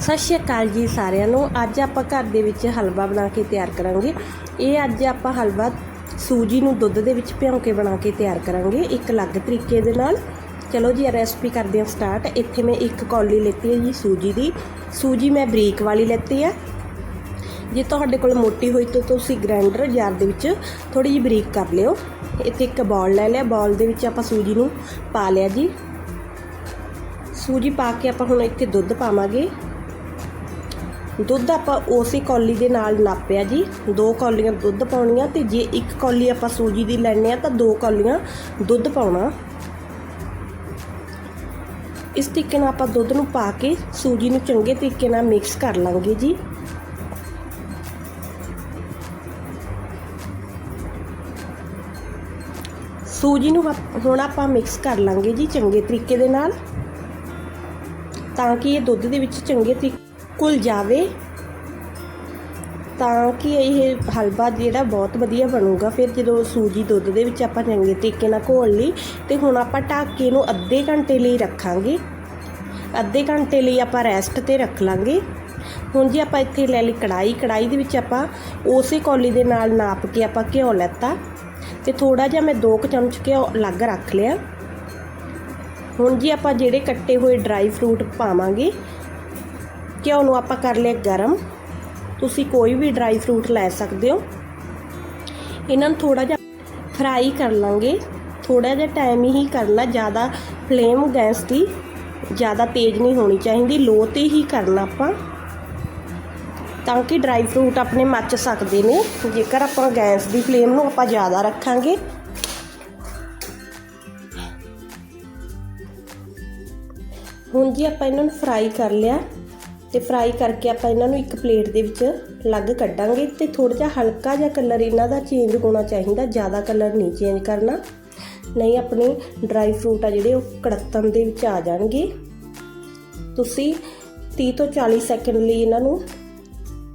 ਸਤਿ ਸ਼੍ਰੀ ਅਕਾਲ ਜੀ ਸਾਰਿਆਂ ਨੂੰ। ਅੱਜ ਆਪਾਂ ਘਰ ਦੇ ਵਿੱਚ ਹਲਵਾ ਬਣਾ ਕੇ ਤਿਆਰ ਕਰਾਂਗੇ। ਇਹ ਅੱਜ ਆਪਾਂ ਹਲਵਾ ਸੂਜੀ ਨੂੰ ਦੁੱਧ ਦੇ ਵਿੱਚ ਭਿਉਂ ਕੇ ਬਣਾ ਕੇ ਤਿਆਰ ਕਰਾਂਗੇ, ਇੱਕ ਅਲੱਗ ਤਰੀਕੇ ਦੇ ਨਾਲ। ਚਲੋ ਜੀ ਰੈਸਪੀ ਕਰਦੇ ਹਾਂ ਸਟਾਰਟ ਇੱਥੇ ਮੈਂ ਇੱਕ ਕੌਲੀ ਲੈਤੀ ਹੈ ਜੀ ਸੂਜੀ ਦੀ। ਸੂਜੀ ਮੈਂ ਬਰੀਕ ਵਾਲੀ ਲੈਤੀ ਹੈ ਜੇ ਤੁਹਾਡੇ ਕੋਲ ਮੋਟੀ ਹੋਈ ਤਾਂ ਤੁਸੀਂ ਗ੍ਰਾਈਂਡਰ ਜਾਰ ਦੇ ਵਿੱਚ ਥੋੜੀ ਜਿਹੀ ਬਰੀਕ ਕਰ ਲਿਓ। ਇੱਥੇ ਇੱਕ ਬਾਲ ਲੈ ਲਿਆ। ਬਾਲ ਦੇ ਵਿੱਚ ਆਪਾਂ ਸੂਜੀ ਨੂੰ ਪਾ ਲਿਆ ਜੀ। ਸੂਜੀ ਪਾ ਕੇ ਆਪਾਂ ਹੁਣ ਇੱਥੇ ਦੁੱਧ ਪਾਵਾਂਗੇ। ਦੁੱਧ ਆਪਾਂ ਉਸੇ ਕੌਲੀ ਦੇ ਨਾਲ ਨਾਪਿਆ ਜੀ। ਦੋ ਕੌਲੀਆਂ ਦੁੱਧ ਪਾਉਣੀਆਂ ਤੇ ਜੇ ਇੱਕ ਕੌਲੀ ਆਪਾਂ ਸੂਜੀ ਦੀ ਲੈਣੇ ਆ ਤਾਂ ਦੋ ਕੌਲੀਆਂ ਦੁੱਧ ਪਾਉਣਾ। ਇਸ ਤਰੀਕੇ ਨਾਲ ਆਪਾਂ ਦੁੱਧ ਨੂੰ ਪਾ ਕੇ ਸੂਜੀ ਨੂੰ ਚੰਗੇ ਤਰੀਕੇ ਨਾਲ ਮਿਕਸ ਕਰ ਲਾਂਗੇ ਜੀ। ਸੂਜੀ ਨੂੰ ਹੁਣ ਆਪਾਂ ਮਿਕਸ ਕਰ ਲਾਂਗੇ ਜੀ ਚੰਗੇ ਤਰੀਕੇ ਦੇ ਨਾਲ। ਤਾਂ ਕਿ ਇਹ ਦੁੱਧ ਦੇ ਵਿੱਚ ਚੰਗੇ ਤਰੀਕੇ ਘੁਲ ਜਾਵੇ ਤਾਂ ਕਿ ਇਹ ਹਲਵਾ ਜਿਹੜਾ ਬਹੁਤ ਵਧੀਆ ਬਣੂਗਾ। ਫਿਰ ਜਦੋਂ ਸੂਜੀ ਦੁੱਧ ਦੇ ਵਿੱਚ ਆਪਾਂ ਚੰਗੇ ਤਰੀਕੇ ਨਾਲ ਘੋਲ ਲਈ ਤੇ ਹੁਣ ਆਪਾਂ ਢੱਕ ਨੂੰ ਅੱਧੇ ਘੰਟੇ ਲਈ ਰੱਖਾਂਗੇ। ਅੱਧੇ ਘੰਟੇ ਲਈ ਆਪਾਂ ਰੈਸਟ ਤੇ ਰੱਖ ਲਾਂਗੇ। ਹੁਣ ਜੀ ਆਪਾਂ ਇੱਥੇ ਲੈ ਲਈ ਕੜਾਈ ਕੜਾਈ ਦੇ ਵਿੱਚ ਆਪਾਂ ਉਸੇ ਕੌਲੀ ਦੇ ਨਾਲ ਨਾਪ ਕੇ ਆਪਾਂ ਘਿਓ ਲੈਤਾ ਤੇ ਥੋੜਾ ਜਿਹਾ ਮੈਂ 2 ਚਮਚ ਘਿਓ ਅਲੱਗ ਰੱਖ ਲਿਆ। ਹੁਣ ਜੀ ਆਪਾਂ ਜਿਹੜੇ ਕੱਟੇ ਹੋਏ ਡਰਾਈ ਫਰੂਟ ਪਾਵਾਂਗੇ ਘਿਓ ਨੂੰ ਆਪਾਂ ਕਰ ਲਿਆ ਗਰਮ। ਤੁਸੀਂ ਕੋਈ ਵੀ ਡਰਾਈ ਫਰੂਟ ਲੈ ਸਕਦੇ ਹੋ। ਇਹਨਾਂ ਨੂੰ ਥੋੜਾ ਜਿਹਾ ਫਰਾਈ ਕਰ ਲਾਂਗੇ। ਥੋੜਾ ਜਿਹਾ ਟਾਈਮ ਹੀ ਕਰਨਾ, ਜ਼ਿਆਦਾ ਫਲੇਮ ਗੈਸ ਦੀ ਜ਼ਿਆਦਾ ਤੇਜ਼ ਨਹੀਂ ਹੋਣੀ ਚਾਹੀਦੀ ਲੋ ਤੇ ਹੀ ਕਰਨਾ ਆਪਾਂ। ਤਾਂ ਕਿ ਡਰਾਈ ਫਰੂਟ ਆਪਣੇ ਮੱਚ ਸਕਦੇ ਨੇ। ਜੇਕਰ ਆਪਾਂ ਗੈਸ ਦੀ ਫਲੇਮ ਨੂੰ ਆਪਾਂ ਜ਼ਿਆਦਾ ਰੱਖਾਂਗੇ। ਹੁਣ ਜੀ ਆਪਾਂ ਇਹਨਾਂ ਨੂੰ ਫਰਾਈ ਕਰ ਲਿਆ। ਤੇ ਫਰਾਈ ਕਰਕੇ ਆਪਾਂ ਇਹਨਾਂ ਨੂੰ ਇੱਕ ਪਲੇਟ ਦੇ ਵਿੱਚ ਅਲੱਗ ਕੱਢਾਂਗੇ ਤੇ ਥੋੜਾ ਜਿਹਾ ਹਲਕਾ ਜਿਹਾ ਕਲਰ ਇਹਨਾਂ ਦਾ ਚੇਂਜ ਹੋਣਾ ਚਾਹੀਦਾ, ਜ਼ਿਆਦਾ ਕਲਰ ਨਹੀਂ ਚੇਂਜ ਕਰਨਾ। ਨਹੀਂ, ਆਪਣੇ ਡਰਾਈ ਫਰੂਟ ਆ ਜਿਹੜੇ, ਉਹ ਕੜਤਨ ਦੇ ਵਿੱਚ ਆ ਜਾਣਗੇ। ਤੁਸੀਂ 30 ਤੋਂ 40 ਸੈਕਿੰਡ ਲਈ ਇਹਨਾਂ ਨੂੰ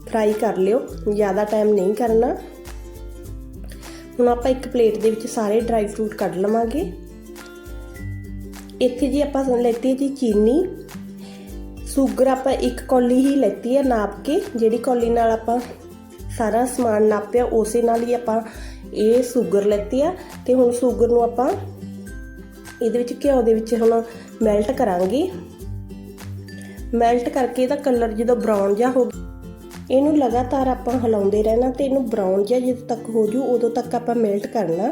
ਫਰਾਈ ਕਰ ਲਿਓ, ਜ਼ਿਆਦਾ ਟਾਈਮ ਨਹੀਂ ਕਰਨਾ। ਹੁਣ ਆਪਾਂ ਇੱਕ ਪਲੇਟ ਦੇ ਵਿੱਚ ਸਾਰੇ ਡਰਾਈ ਫਰੂਟ ਕੱਢ ਲਵਾਂਗੇ। ਇੱਥੇ ਜੀ ਆਪਾਂ ਲੈਤੀ ਜੀ ਚੀਨੀ। ਸ਼ੂਗਰ ਆਪਾਂ ਇੱਕ ਕੌਲੀ ਹੀ ਲੈਤੀ ਹੈ ਨਾਪ ਕੇ, ਜਿਹੜੀ ਕੌਲੀ ਨਾਲ ਆਪਾਂ ਸਾਰਾ ਸਮਾਨ ਨਾਪਿਆ, ਉਸੇ ਨਾਲ ਹੀ ਆਪਾਂ ਇਹ ਸ਼ੂਗਰ ਲੈਤੀ ਆ। ਤੇ ਹੁਣ ਸ਼ੂਗਰ ਨੂੰ ਆਪਾਂ ਇਹਦੇ ਵਿੱਚ ਘਿਓ ਦੇ ਵਿੱਚ ਹੁਣ ਮੈਲਟ ਕਰਾਂਗੇ। ਮੈਲਟ ਕਰਕੇ ਇਹਦਾ ਕਲਰ ਜਦੋਂ ਬਰਾਊਨ ਜਿਹਾ ਹੋ ਇਹਨੂੰ ਲਗਾਤਾਰ ਆਪਾਂ ਹਿਲਾਉਂਦੇ ਰਹਿਣਾ ਤੇ ਇਹਨੂੰ ਬਰਾਊਨ ਜਿਹਾ ਜਦੋਂ ਤੱਕ ਹੋ ਜੂ, ਉਦੋਂ ਤੱਕ ਆਪਾਂ ਮੈਲਟ ਕਰਨਾ।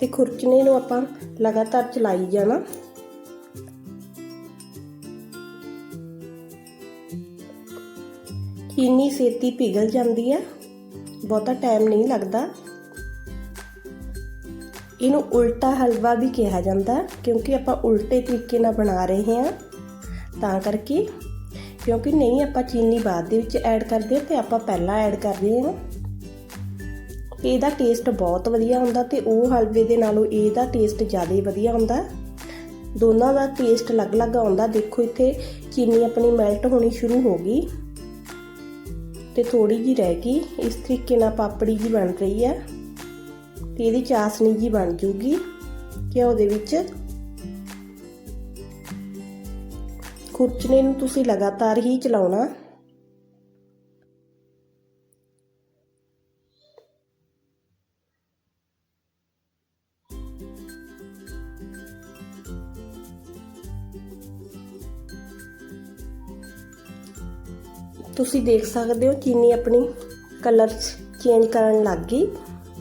ਤੇ ਖੁਰਚਣੇ ਨੂੰ ਆਪਾਂ ਲਗਾਤਾਰ ਚਲਾਈ ਜਾਣਾ। ਚੀਨੀ ਛੇਤੀ ਪਿਘਲ ਜਾਂਦੀ ਹੈ ਬਹੁਤਾ ਟਾਈਮ ਨਹੀਂ ਲੱਗਦਾ। ਇਹਨੂੰ ਉਲਟਾ ਹਲਵਾ ਵੀ ਕਿਹਾ ਜਾਂਦਾ, ਕਿਉਂਕਿ ਆਪਾਂ ਉਲਟੇ ਤਰੀਕੇ ਨਾਲ ਬਣਾ ਰਹੇ ਹਾਂ। ਤਾਂ ਕਰਕੇ, ਕਿਉਂਕਿ ਨਹੀਂ ਆਪਾਂ ਚੀਨੀ ਬਾਅਦ ਦੇ ਵਿੱਚ ਐਡ ਕਰਦੇ, ਤੇ ਆਪਾਂ ਪਹਿਲਾਂ ਐਡ ਕਰਦੇ ਰਹੇ ਹਾਂ ਇਹਦਾ ਟੇਸਟ ਬਹੁਤ ਵਧੀਆ ਹੁੰਦਾ ਤੇ ਉਹ ਹਲਵੇ ਦੇ ਨਾਲੋਂ ਇਹਦਾ ਟੇਸਟ ਜ਼ਿਆਦਾ ਹੀ ਵਧੀਆ ਹੁੰਦਾ। ਦੋਨਾਂ ਦਾ ਟੇਸਟ ਅਲੱਗ-ਅਲੱਗ ਆਉਂਦਾ। ਦੇਖੋ ਇੱਥੇ ਚੀਨੀ ਆਪਣੀ ਮੈਲਟ ਹੋਣੀ ਸ਼ੁਰੂ ਹੋ ਗਈ। ਤੇ ਥੋੜੀ ਜੀ ਰਹਿ ਗਈ। ਇਸ ਤਰੀਕੇ ਨਾਲ ਪਾਪੜੀ ਜੀ ਬਣ ਰਹੀ ਹੈ ਤੇ ਇਹਦੀ ਚਾਸਨੀ ਜੀ ਬਣ ਜੂਗੀ ਘਿਓ ਦੇ ਵਿੱਚ। ਖੁਰਚਣੇ ਨੂੰ ਤੁਸੀਂ ਲਗਾਤਾਰ ਹੀ ਚਲਾਉਣਾ। ਤੁਸੀਂ ਦੇਖ ਸਕਦੇ ਹੋ ਚੀਨੀ ਆਪਣੀ ਕਲਰ ਚੇਂਜ ਕਰਨ ਲੱਗ ਗਈ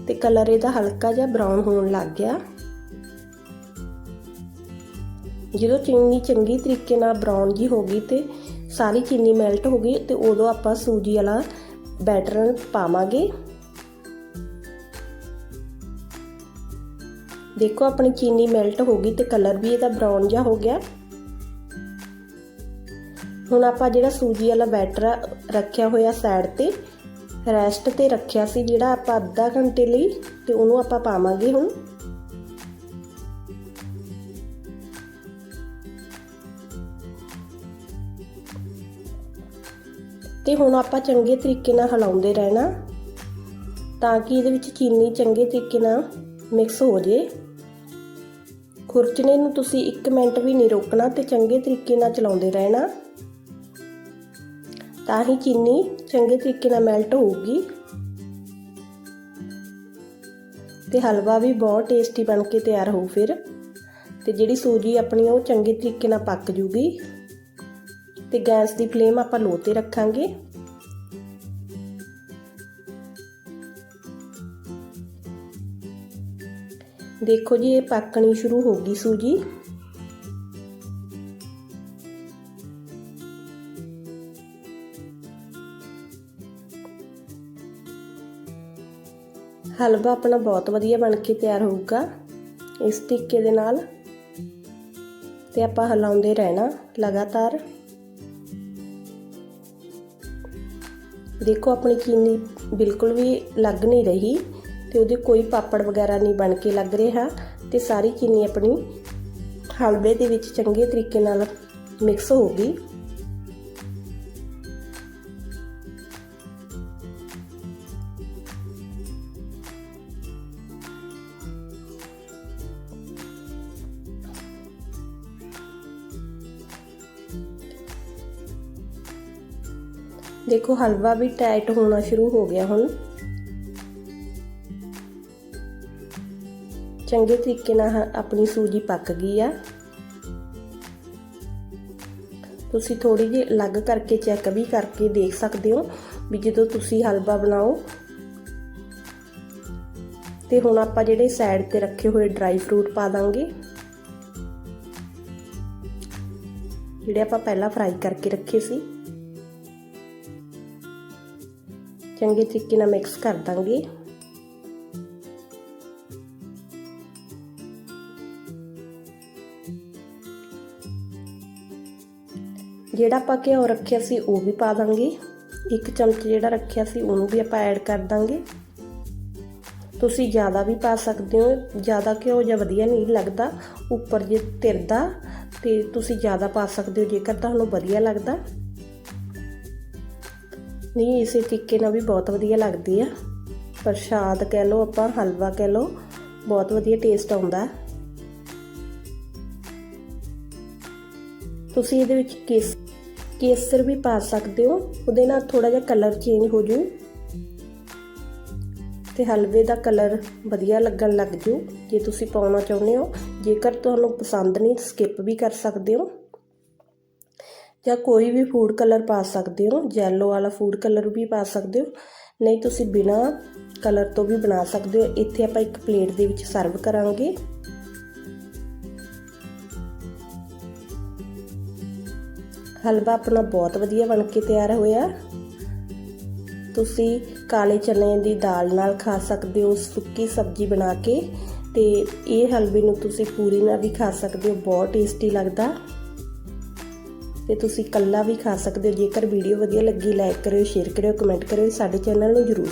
ਤੇ ਕਲਰ ਇਹਦਾ ਹਲਕਾ ਜਿਹਾ ਬਰਾਊਨ ਹੋਣ ਲੱਗ ਗਿਆ। ਜਦੋਂ ਚੀਨੀ ਚੰਗੀ ਤਰੀਕੇ ਨਾਲ ਬਰਾਊਨ ਜੀ ਹੋ ਗਈ ਤੇ ਸਾਰੀ ਚੀਨੀ ਮੈਲਟ ਹੋ ਗਈ ਤੇ ਉਦੋਂ ਆਪਾਂ ਸੂਜੀ ਵਾਲਾ ਬੈਟਰ ਪਾਵਾਂਗੇ। ਦੇਖੋ ਆਪਣੀ ਚੀਨੀ ਮੈਲਟ ਹੋ ਗਈ ਤੇ ਕਲਰ ਵੀ ਇਹਦਾ ਬਰਾਊਨ ਜਿਹਾ ਹੋ ਗਿਆ। ਹੁਣ ਆਪਾਂ ਜਿਹੜਾ ਸੂਜੀ ਵਾਲਾ ਬੈਟਰ ਰੱਖਿਆ ਹੋਇਆ ਸਾਈਡ ਤੇ ਰੈਸਟ ਤੇ ਰੱਖਿਆ ਸੀ ਜਿਹੜਾ ਆਪਾਂ ਅੱਧਾ ਘੰਟੇ ਲਈ ਤੇ ਉਹਨੂੰ ਆਪਾਂ ਪਾਵਾਂਗੇ ਹੁਣ। ਤੇ ਹੁਣ ਆਪਾਂ ਚੰਗੇ ਤਰੀਕੇ ਨਾਲ ਹਿਲਾਉਂਦੇ ਰਹਿਣਾ, ਤਾਂ ਕਿ ਇਹਦੇ ਵਿੱਚ ਚੀਨੀ ਚੰਗੇ ਤਰੀਕੇ ਨਾਲ ਮਿਕਸ ਹੋ ਜੇ। ਖੁਰਚਣੇ ਨੂੰ ਤੁਸੀਂ 1 ਮਿੰਟ ਵੀ ਨਹੀਂ ਰੋਕਣਾ ਤੇ ਚੰਗੇ ਤਰੀਕੇ ਨਾਲ ਚਲਾਉਂਦੇ ਰਹਿਣਾ। ਤਾਂ ਹੀ ਚੀਨੀ ਚੰਗੇ ਤਰੀਕੇ ਨਾਲ ਮੈਲਟ ਹੋਊਗੀ। ਤੇ ਹਲਵਾ ਵੀ ਬਹੁਤ ਟੇਸਟੀ ਬਣ ਕੇ ਤਿਆਰ ਹੋਊ ਫਿਰ। ਤੇ ਜਿਹੜੀ ਸੂਜੀ ਆਪਣੀ ਉਹ ਚੰਗੇ ਤਰੀਕੇ ਨਾਲ ਪੱਕ ਜੂਗੀ। ਤੇ ਗੈਸ ਦੀ ਫਲੇਮ ਆਪਾਂ ਲੋ ਤੇ ਰੱਖਾਂਗੇ। ਦੇਖੋ ਜੀ, ਇਹ ਪੱਕਣੀ ਸ਼ੁਰੂ ਹੋ ਗਈ ਸੂਜੀ। ਹਲਵਾ ਆਪਣਾ ਬਹੁਤ ਵਧੀਆ ਬਣ ਕੇ ਤਿਆਰ ਹੋਊਗਾ। ਇਸ ਤਰੀਕੇ ਦੇ ਨਾਲ ਤੇ ਆਪਾਂ ਹਿਲਾਉਂਦੇ ਰਹਿਣਾ ਲਗਾਤਾਰ। ਦੇਖੋ ਆਪਣੀ ਚੀਨੀ ਬਿਲਕੁਲ ਵੀ ਲੱਗ ਨਹੀਂ ਰਹੀ ਤੇ ਉਹਦੇ ਕੋਈ ਪਾਪੜ ਵਗੈਰਾ ਨਹੀਂ ਬਣ ਕੇ ਲੱਗ ਰਿਹਾ ਤੇ ਸਾਰੀ ਚੀਨੀ ਆਪਣੀ ਹਲਵੇ ਦੇ ਵਿੱਚ ਚੰਗੇ ਤਰੀਕੇ ਨਾਲ ਮਿਕਸ ਹੋ ਗਈ। ਦੇਖੋ ਹਲਵਾ ਵੀ ਟਾਈਟ ਹੋਣਾ ਸ਼ੁਰੂ ਹੋ ਗਿਆ ਹੁਣ। ਚੰਗੇ ਤਰੀਕੇ ਨਾਲ ਆਪਣੀ ਸੂਜੀ ਪੱਕ ਗਈ ਆ। ਤੁਸੀਂ ਥੋੜੀ ਜਿਹੀ ਅਲੱਗ ਕਰਕੇ ਚੈੱਕ ਵੀ ਕਰਕੇ ਦੇਖ ਸਕਦੇ ਹੋ ਵੀ ਜਦੋਂ ਤੁਸੀਂ ਹਲਵਾ ਬਣਾਓ। ਤੇ ਹੁਣ ਆਪਾਂ ਜਿਹੜੇ ਸਾਈਡ ਤੇ ਰੱਖੇ ਹੋਏ ਡਰਾਈ ਫਰੂਟ ਪਾ ਦਾਂਗੇ। ਜਿਹੜੇ ਆਪਾਂ ਪਹਿਲਾਂ ਫਰਾਈ ਕਰਕੇ ਰੱਖੇ ਸੀ। ਚੰਗੇ ਤਰੀਕੇ ਨਾਲ ਮਿਕਸ ਕਰ ਦਾਂਗੇ। ਜਿਹੜਾ ਆਪਾਂ ਘਿਓ ਰੱਖਿਆ ਸੀ, ਉਹ ਵੀ ਪਾ ਦਾਂਗੇ। ਇੱਕ ਚਮਚ ਜਿਹੜਾ ਰੱਖਿਆ ਸੀ, ਉਹਨੂੰ ਵੀ ਆਪਾਂ ਐਡ ਕਰ ਦਾਂਗੇ। ਤੁਸੀਂ ਜ਼ਿਆਦਾ ਵੀ ਪਾ ਸਕਦੇ ਹੋ, ਜ਼ਿਆਦਾ ਘਿਓ ਜਾਂ ਵਧੀਆ ਨਹੀਂ ਲੱਗਦਾ, ਉੱਪਰ ਜੇ ਤਿਰਦਾ, ਤੇ ਤੁਸੀਂ ਜ਼ਿਆਦਾ ਪਾ ਸਕਦੇ ਹੋ, ਜੇਕਰ ਤੁਹਾਨੂੰ ਵਧੀਆ ਲੱਗਦਾ। ਨਹੀਂ, ਇਸੇ ਤਰੀਕੇ ਨਾਲ ਵੀ ਬਹੁਤ ਵਧੀਆ ਲੱਗਦੀ ਆ। ਪ੍ਰਸ਼ਾਦ ਕਹਿ ਲਓ, ਆਪਾਂ ਹਲਵਾ ਕਹਿ ਲਓ, ਬਹੁਤ ਵਧੀਆ ਟੇਸਟ ਆਉਂਦਾ ਤੁਸੀਂ ਇਹਦੇ ਵਿੱਚ ਕੇਸ, ਕੇਸਰ ਵੀ ਪਾ ਸਕਦੇ ਹੋ। ਉਹਦੇ ਨਾਲ ਥੋੜਾ ਜਿਹਾ ਕਲਰ ਚੇਂਜ ਹੋ ਜੂ। ਤੇ ਹਲਵੇ ਦਾ ਕਲਰ ਵਧੀਆ ਲੱਗਣ ਲੱਗ ਜੂ। ਜੇ ਤੁਸੀਂ ਪਾਉਣਾ ਚਾਹੁੰਦੇ ਹੋ, ਜੇਕਰ ਤੁਹਾਨੂੰ ਪਸੰਦ ਨਹੀਂ ਸਕਿਪ ਵੀ ਕਰ ਸਕਦੇ ਹੋ। ਜਾਂ ਕੋਈ ਵੀ ਫੂਡ ਕਲਰ ਪਾ ਸਕਦੇ ਹੋ ਜੈਲੋ ਵਾਲਾ ਫੂਡ ਕਲਰ ਵੀ ਪਾ ਸਕਦੇ ਹੋ। ਨਹੀਂ, ਤੁਸੀਂ ਬਿਨਾ ਕਲਰ ਤੋਂ ਵੀ ਬਣਾ ਸਕਦੇ ਹੋ। ਇੱਥੇ ਆਪਾਂ ਇੱਕ ਪਲੇਟ ਦੇ ਵਿੱਚ ਸਰਵ ਕਰਾਂਗੇ। ਹਲਵਾ ਆਪਣਾ ਬਹੁਤ ਵਧੀਆ ਬਣ ਕੇ ਤਿਆਰ ਹੋਇਆ। ਤੁਸੀਂ ਕਾਲੇ ਚਨੇ ਦੀ ਦਾਲ ਨਾਲ ਖਾ ਸਕਦੇ ਹੋ, ਸੁੱਕੀ ਸਬਜ਼ੀ ਬਣਾ ਕੇ। ਤੇ ਇਹ ਹਲਵੇ ਨੂੰ ਤੁਸੀਂ ਪੂਰੀ ਨਾਲ ਵੀ ਖਾ ਸਕਦੇ ਹੋ, ਬਹੁਤ ਟੇਸਟੀ ਲੱਗਦਾ। ਤੇ ਤੁਸੀਂ ਇਕੱਲਾ ਵੀ ਖਾ ਸਕਦੇ ਹੋ। ਜੇਕਰ ਵੀਡੀਓ ਵਧੀਆ ਲੱਗੀ ਲਾਈਕ ਕਰਿਓ ਸ਼ੇਅਰ ਕਰਿਓ ਕਮੈਂਟ ਕਰਿਓ, ਸਾਡੇ ਚੈਨਲ ਨੂੰ ਜਰੂਰ